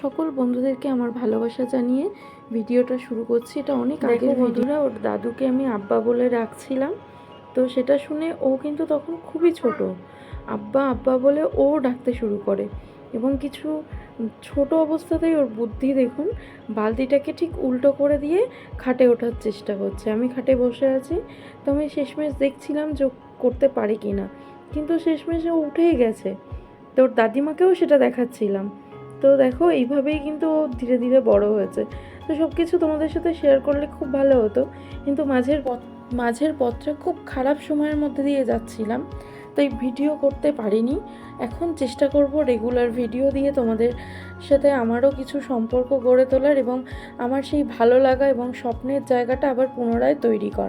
সকল বন্ধুদেরকে আমার ভালোবাসা জানিয়ে ভিডিওটা শুরু করছি। এটা অনেক আগের বন্ধুরা ওর দাদুকে আমি আব্বা বলে রাখছিলাম। তো সেটা শুনে ও কিন্তু তখন খুবই ছোট। আব্বা আব্বা বলে ও ডাকতে শুরু করে। এবং কিছু ছোট অবস্থাতেই ওর বুদ্ধি দেখুন বালতিটাকে ঠিক উল্টো করে দিয়ে খাটে ওঠার চেষ্টা করছে। আমি খাটে বসে আছি তো আমি শেষমেশ দেখছিলাম যে করতে পারে কি না কিন্তু শেষমেশ ও উঠেই গেছে। তো ওর দাদিমাকেও সেটা দেখাচ্ছিলাম। তো দেখো, এইভাবেই কিন্তু ধীরে ধীরে বড় হয়েছে। তো সব কিছু তোমাদের সাথে শেয়ার করলে খুব ভালো হতো। কিন্তু মাঝের পথ, মাঝের পথটা খুব খারাপ সময়ের মধ্যে দিয়ে যাচ্ছিলাম। তাই ভিডিও করতে পারিনি। এখন চেষ্টা করব রেগুলার ভিডিও দিয়ে তোমাদের সাথে আমারও কিছু সম্পর্ক গড়ে তোলার এবং আমার সেই ভালো লাগা এবং স্বপ্নের জায়গাটা আবার পুনরায় তৈরি করা